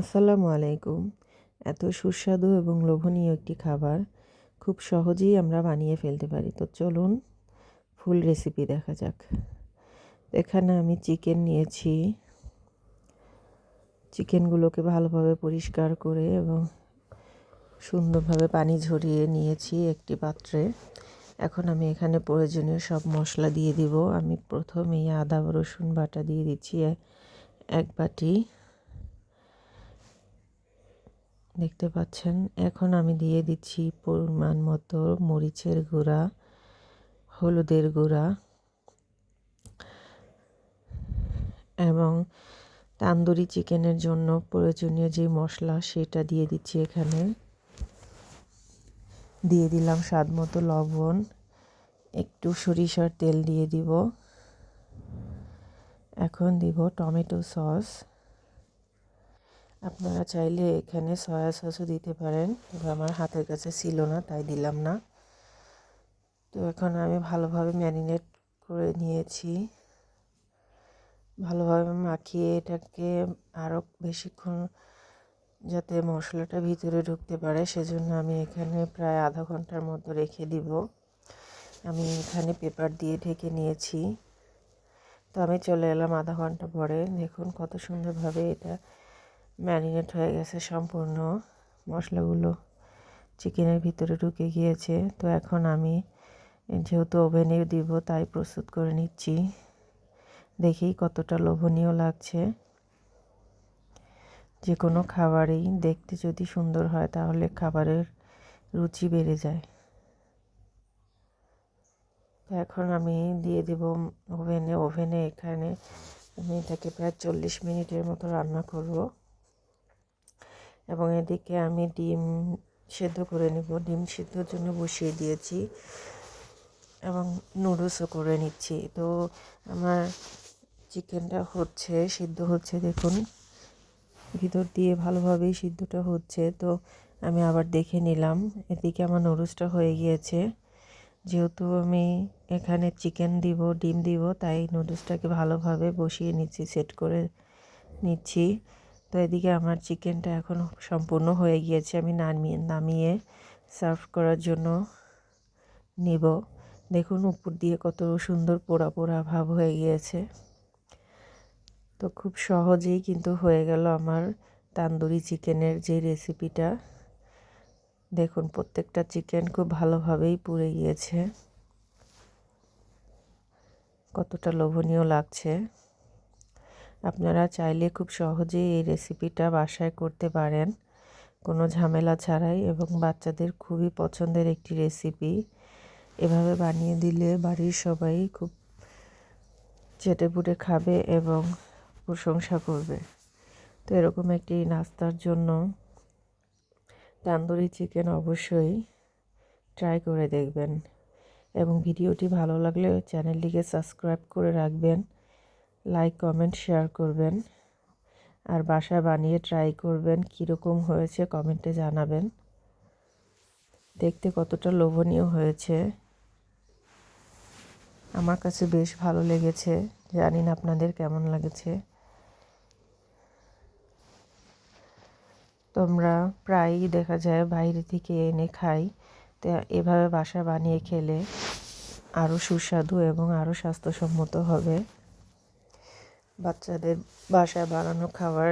আসসালামু আলাইকুম। এত সুস্বাদু এবং লোভনীয় একটি খাবার খুব সহজেই আমরা বানিয়ে ফেলতে পারি। তো চলুন, ফুল রেসিপি দেখা যাক। এখানে আমি চিকেন নিয়েছি। চিকেনগুলোকে ভালোভাবে পরিষ্কার করে এবং সুন্দরভাবে পানি ঝরিয়ে নিয়েছি একটি পাত্রে। এখন আমি এখানে প্রয়োজনীয় সব মশলা দিয়ে দিব। আমি প্রথমেই আদা রসুন বাটা দিয়ে দিচ্ছি এক বাটি। দেখতে পাচ্ছেন। এখন আমি দিয়ে দিচ্ছি পরিমাণ মতো মরিচের গুঁড়া, হলুদের গুঁড়া এবং তান্দুরি চিকেনের জন্য প্রয়োজনীয় যে মশলা সেটা দিয়ে দিচ্ছি এখানে। দিয়ে দিলাম স্বাদ মতো লবণ, একটু সরিষার তেল দিয়ে দিব। এখন দিব টমেটো সস। আপনারা চাইলে এখানে সয়া সসও দিতে পারেন, তবে আমার হাতের কাছে ছিল না, তাই দিলাম না। তো এখন আমি ভালোভাবে ম্যারিনেট করে নিয়েছি। ভালোভাবে মাখিয়ে এটাকে আরও বেশিক্ষণ যাতে মশলাটা ভিতরে ঢুকতে পারে, সেজন্য আমি এখানে প্রায় আধা ঘণ্টার মতো রেখে দিব। আমি এখানে পেপার দিয়ে ঢেকে নিয়েছি। তো আমি চলে এলাম আধা ঘণ্টা পরে। দেখুন কত সুন্দরভাবে এটা ম্যারিনেট হয়ে গেছে সম্পূর্ণ। মশলাগুলো চিকেনের ভিতরে ঢুকে গিয়েছে। তো এখন আমি যেহেতু ওভেনে দিব, তাই প্রস্তুত করে নিচ্ছি। দেখি কতটা লোভনীয় লাগছে। যে কোনো খাবারই দেখতে যদি সুন্দর হয়, তাহলে খাবারের রুচি বেড়ে যায়। তো এখন আমি দিয়ে দেব ওভেনে। ওভেনে এখানে আমি এটাকে প্রায় চল্লিশ মিনিটের মতো রান্না করব। এবং এদিকে আমি ডিম সেদ্ধ করে নেব। ডিম সেদ্ধর জন্য বসিয়ে দিয়েছি এবং নুডলসও করে নিচ্ছি। তো আমার চিকেনটা হচ্ছে, সিদ্ধ হচ্ছে দেখুন। ভিতর দিয়ে ভালোভাবেই সিদ্ধটা হচ্ছে। তো আমি আবার দেখে নিলাম। এদিকে আমার নুডলসটা হয়ে গিয়েছে। যেহেতু আমি এখানে চিকেন দিব, ডিম দিব, তাই নুডলসটাকে ভালোভাবে বসিয়ে নিচ্ছি, সেট করে নিচ্ছি। তো এদিকে আমার চিকেনটা এখন সম্পূর্ণ হয়ে গিয়েছে, আমি নামিয়ে নামিয়ে সার্ভ করার জন্য নিব। দেখুন উপর দিয়ে কত সুন্দর পোড়া পোড়া ভাব হয়ে গিয়েছে। তো খুব সহজেই কিন্তু হয়ে গেল আমার তান্দুরি চিকেনের যে রেসিপিটা দেখুন প্রত্যেকটা চিকেন খুব ভালোভাবেই পুড়ে গিয়েছে। কতটা লোভনীয় লাগছে। আপনারা চাইলে খুব সহজেই এই রেসিপিটা বাসায় করতে পারেন। কোনো ঝামেলা ছাড়াই এবং বাচ্চাদের খুবই পছন্দের একটি রেসিপি এভাবে বানিয়ে দিলে বাড়ির সবাই খুব চেটেপুটে খাবে এবং প্রশংসা করবে। তো এরকম একটি নাস্তার জন্য তান্দুরি চিকেন অবশ্যই ট্রাই করে দেখবেন। এবং ভিডিওটি ভালো লাগলে চ্যানেলটিকে সাবস্ক্রাইব করে রাখবেন। লাইক কমেন্ট শেয়ার করবেন। আর বাসায় বানিয়ে ট্রাই করবেন, কীরকম হয়েছে কমেন্টে জানাবেন। দেখতে কতটা লোভনীয় হয়েছে। আমার কাছে বেশ ভালো লেগেছে। জানি না আপনাদের কেমন লাগেছে। তোমরা প্রায়ই দেখা যায় বাইরে থেকে এনে খাই। তো এভাবে বাসা বানিয়ে খেলে আরও সুস্বাদু এবং আরও স্বাস্থ্যসম্মত হবে। বাচ্চাদের বাসায় বানানো খাবার